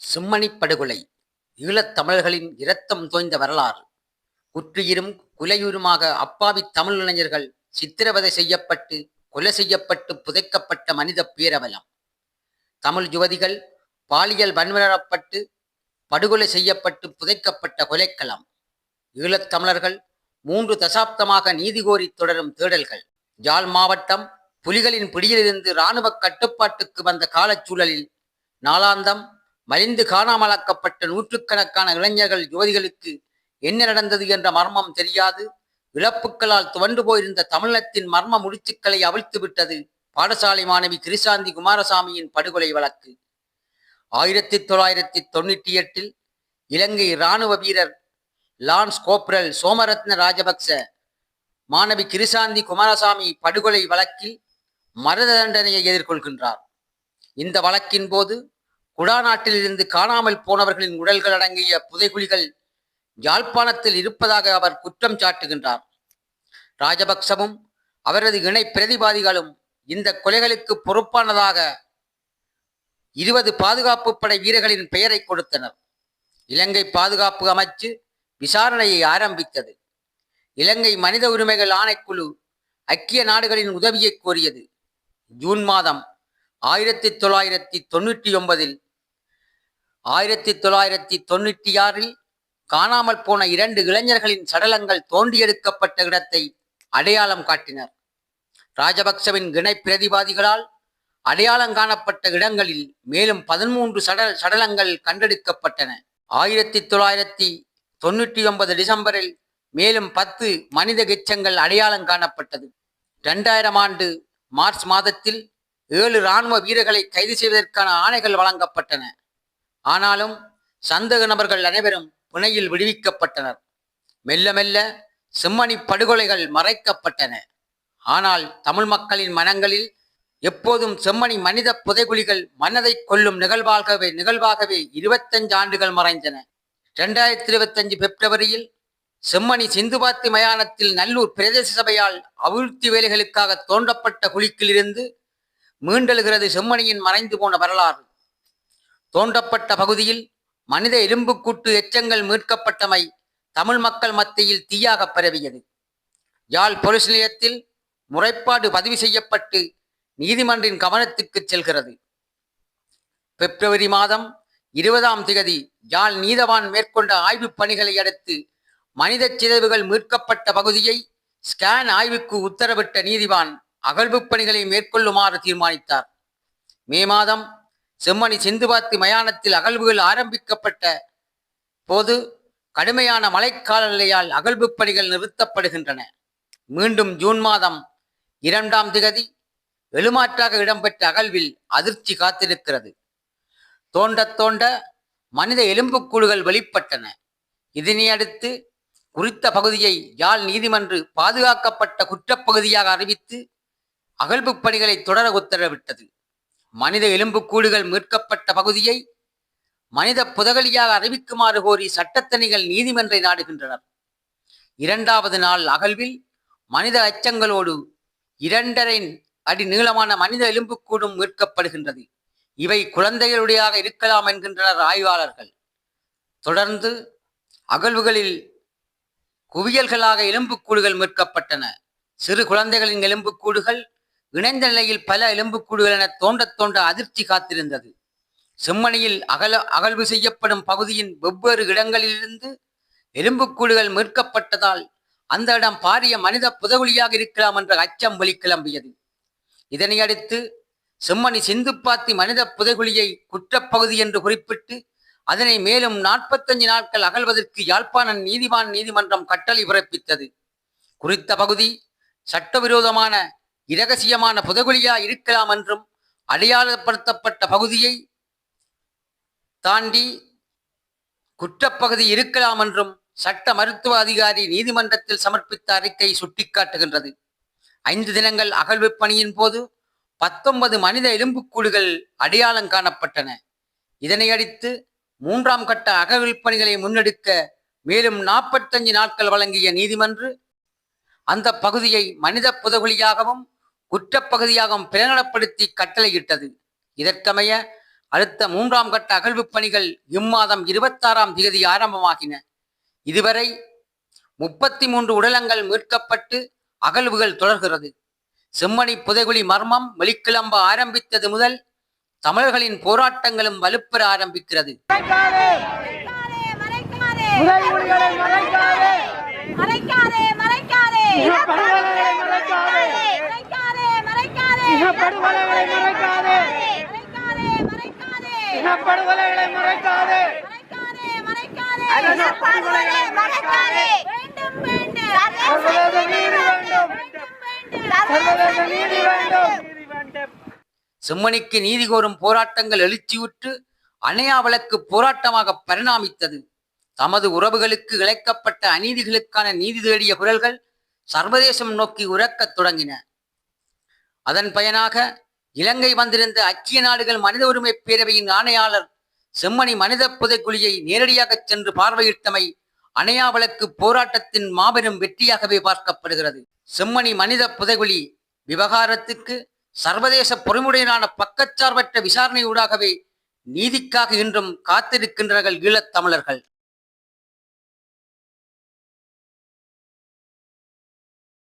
செம்மணி படுகொலை ஈழத் தமிழர்களின் இரத்தம் தோய்ந்த வரலாறு. குற்றியிரும் குலையுருமாக அப்பாவி தமிழ் இளைஞர்கள் சித்திரவதை செய்யப்பட்டு கொலை செய்யப்பட்டு புதைக்கப்பட்ட மனித பேரவலம். தமிழ் யுவதிகள் பாலியல் வன்முறப்பட்டு படுகொலை செய்யப்பட்டு புதைக்கப்பட்ட கொலைக்களம். ஈழத் தமிழர்கள் மூன்று தசாப்தமாக நீதி கோரி தொடரும் தேடல்கள். யாழ் மாவட்டம் புலிகளின் பிடியிலிருந்து இராணுவ கட்டுப்பாட்டுக்கு வந்த காலச்சூழலில் நாளாந்தம் மலிந்து காணாமலாக்கப்பட்ட நூற்றுக்கணக்கான இளைஞர்கள் யுவதிகளுக்கு என்ன நடந்தது என்ற மர்மம் தெரியாது. இழப்புக்களால் துவண்டு போயிருந்த தமிழத்தின் மர்ம முடிச்சுக்களை அவிழ்த்து விட்டது பாடசாலை மாணவி கிரிசாந்தி குமாரசாமியின் படுகொலை வழக்கு. ஆயிரத்தி தொள்ளாயிரத்தி தொண்ணூற்றி எட்டில் இலங்கை இராணுவ வீரர் லான்ஸ் கோப்ரல் சோமரத்ன ராஜபக்ச மாணவி கிரிசாந்தி குமாரசாமி படுகொலை வழக்கில் மரண தண்டனையை எதிர்கொள்கின்றார். இந்த வழக்கின் போது குடாநாட்டிலிருந்து காணாமல் போனவர்களின் உடல்கள் அடங்கிய புதைகுழிகள் யாழ்ப்பாணத்தில் இருப்பதாக அவர் குற்றம் சாட்டுகின்றார். ராஜபக்சவும் அவரது இணை பிரதிவாதிகளும் இந்த கொலைகளுக்கு பொறுப்பானதாக இருபது பாதுகாப்பு படை வீரர்களின் பெயரை கொடுத்தனர். இலங்கை பாதுகாப்பு அமைச்சு விசாரணையை ஆரம்பித்தது. இலங்கை மனித உரிமைகள் ஆணைக்குழு ஐக்கிய நாடுகளின் உதவியை கோரியது. ஜூன் மாதம் ஆயிரத்தி தொள்ளாயிரத்தி தொண்ணூற்றி ஒன்பதில் ஆயிரத்தி தொள்ளாயிரத்தி தொண்ணூற்றி ஆறில் காணாமல் போன இரண்டு இளைஞர்களின் சடலங்கள் தோண்டியெடுக்கப்பட்ட இடத்தை அடையாளம் காட்டினர். ராஜபக்சவின் இணை பிரதிவாதிகளால் அடையாளம் காணப்பட்ட இடங்களில் மேலும் பதிமூன்று சடல் சடலங்கள் கண்டெடுக்கப்பட்டன. ஆயிரத்தி தொள்ளாயிரத்தி தொண்ணூற்றி ஒன்பது டிசம்பரில் மேலும் பத்து மனித கெச்சங்கள் அடையாளம் காணப்பட்டது. இரண்டாயிரம் ஆண்டு மார்ச் மாதத்தில் ஏழு இராணுவ வீரர்களை கைது செய்வதற்கான ஆணைகள் வழங்கப்பட்டன. ஆனாலும் சந்தேக நபர்கள் அனைவரும் புனையில் விடுவிக்கப்பட்டனர். மெல்ல மெல்ல செம்மணி படுகொலைகள் மறைக்கப்பட்டன. ஆனால் தமிழ் மக்களின் மனங்களில் எப்போதும் செம்மணி மனித புதைகுலிகள் மனதை கொல்லும் நிகழ்வாகவே நிகழ்வாகவே இருபத்தஞ்சு ஆண்டுகள் மறைந்தன. இரண்டாயிரத்தி இருபத்தஞ்சு பிப்ரவரியில் செம்மணி சிந்துபாத்தி மயானத்தில் நல்லூர் பிரதேச சபையால் அபிவிருத்தி வேலைகளுக்காக தோண்டப்பட்ட குழிக்கிலிருந்து மீண்டெழுகிறது செம்மணியின் மறைந்து போன வரலாறு. தோண்டப்பட்ட பகுதியில் மனித எலும்புக்கூட்டு எச்சங்கள் மீட்கப்பட்டமை தமிழ் மக்கள் மத்தியில் தீயாக பரவியது. யாழ் பொலிஸ் நிலையத்தில் முறைப்பாடு பதிவு செய்யப்பட்டு நீதிமன்றின் கவனத்துக்கு செல்கிறது. பிப்ரவரி மாதம் இருபதாம் திகதி யாழ் நீதவான் மேற்கொண்ட ஆய்வுப் பணிகளை அடுத்து மனித சிதைவுகள் மீட்கப்பட்ட பகுதியை ஸ்கேன் ஆய்வுக்கு உத்தரவிட்ட நீதிவான் அகழ்வுப் பணிகளை மேற்கொள்ளுமாறு தீர்மானித்தார். மே மாதம் செம்மணி சிந்துபாத்தி மயானத்தில் அகழ்வுகள் ஆரம்பிக்கப்பட்ட போது கடுமையான மழைக்கால நிலையால் அகழ்வுப் பணிகள் நிறுத்தப்படுகின்றன. மீண்டும் ஜூன் மாதம் இரண்டாம் திகதி எழுமாற்றாக இடம்பெற்ற அகழ்வில் அதிர்ச்சி காத்திருக்கிறது. தோண்ட தோண்ட மனித எலும்புக்கூடுகள் வெளிப்பட்டன. இதனையடுத்து குறித்த பகுதியை யாழ் நீதிமன்று பாதுகாக்கப்பட்ட குற்றப்பகுதியாக அறிவித்து அகழ்வு பணிகளை தொடர உத்தரவிட்டது. மனித எலும்புக்கூடுகள் மீட்கப்பட்ட பகுதியை மனித புதகலியாக அறிவிக்குமாறு கோரி சட்டத்தணிகள் நீதிமன்றை நாடுகின்றனர். இரண்டாவது நாள் அகழ்வில் மனித அச்சங்களோடு இரண்டரை அடி நீளமான மனித எலும்புக்கூடும் மீட்கப்படுகின்றது. இவை குழந்தைகளுடையாக இருக்கலாம் என்கின்றனர் ஆய்வாளர்கள். தொடர்ந்து அகழ்வுகளில் குவியல்களாக எலும்புக்கூடுகள் மீட்கப்பட்டன. சிறு குழந்தைகளின் எலும்புக்கூடுகள் இணைந்த நிலையில் பல எலும்புக்கூடுகள் என தோண்ட தோண்ட அதிர்ச்சி காத்திருந்தது. செம்மணியில் அகல அகழ்வு செய்யப்படும் பகுதியின் வெவ்வேறு இடங்களிலிருந்து எலும்புக்கூடுகள் மீட்கப்பட்டதால் அந்த இடம் பாரிய மனித புதகுழியாக இருக்கலாம் என்ற அச்சம் வெளிக்கிளம்பியது இதனை அடுத்து செம்மணி சிந்துப்பாத்தி மனித புதைகுழியை குற்றப்பகுதி என்று குறிப்பிட்டு அதனை மேலும் நாற்பத்தஞ்சு நாட்கள் அகழ்வதற்கு யாழ்ப்பாணம் நீதிவான் நீதிமன்றம் கட்டளை பிறப்பித்தது. குறித்த பகுதி சட்டவிரோதமான இரகசியமான புதகுலியா இருக்கலாம் என்றும் அடையாளப்படுத்தப்பட்ட பகுதியை தாண்டி குற்றப்பகுதி இருக்கலாம் என்றும் சட்ட மருத்துவ அதிகாரி நீதிமன்றத்தில் சமர்ப்பித்த அறிக்கை சுட்டிக்காட்டுகின்றது. ஐந்து தினங்கள் அகழ்வு பணியின் போது பத்தொன்பது மனித எலும்புக்கூடுகள் அடையாளம் காணப்பட்டன. இதனையடுத்து மூன்றாம் கட்ட அகழ்வு பணிகளை முன்னெடுக்க மேலும் நாற்பத்தஞ்சு நாட்கள் வழங்கிய நீதிமன்று அந்த பகுதியை மனித புதகுலியாகவும் குற்றப்பகுதியாகவும் பிரகடனப்படுத்தி கட்டளையிட்டது. இதற்கமைய அடுத்த மூன்றாம் கட்ட அகழ்வுப் பணிகள் இம்மாதம் இருபத்தாறாம் தேதி ஆரம்பமாகின. இதுவரை முப்பத்தி மூன்று உடலங்கள் மீட்கப்பட்டு அகழ்வுகள் தொடர்கிறது. செம்மணி புதைகுழி மர்மம் வெளிக்கிளம்ப ஆரம்பித்தது முதல் தமிழர்களின் போராட்டங்களும் வலுப்பெற ஆரம்பிக்கிறது. மறைக்காதே மறைக்காதே மறைக்காதே இனப்படுகொலைகளை மறைக்காதே மறைக்காதே. இனப்படுகொலைகளை மறைக்காதே. மறைக்காதே. சர்வதேச நீதி வேண்டும். செம்மணிக்கு நீதி கோரும் போராட்டங்கள் எழுச்சியுற்று அணையா வழக்கு போராட்டமாக பரிணாமித்தது. தமது உறவுகளுக்கு இழைக்கப்பட்ட அநீதிகளுக்கான நீதி தேடிய குரல்கள் சர்வதேசம் நோக்கி உறக்கத் தொடங்கின. அதன் பயனாக இலங்கை வந்திருந்த ஐக்கிய நாடுகள் மனித உரிமை பேரவையின் ஆணையாளர் செம்மணி மனித புதைக்குழியை நேரடியாக சென்று பார்வையிட்டமை அணையா போராட்டத்தின் மாபெரும் வெற்றியாகவே பார்க்கப்படுகிறது. செம்மணி மனித புதைகுழி விவகாரத்துக்கு சர்வதேச பொறுமுடையிலான பக்கச்சார்பற்ற விசாரணையூடாகவே நீதிக்காக இன்றும் காத்திருக்கின்றார்கள் ஈழத் தமிழர்கள்.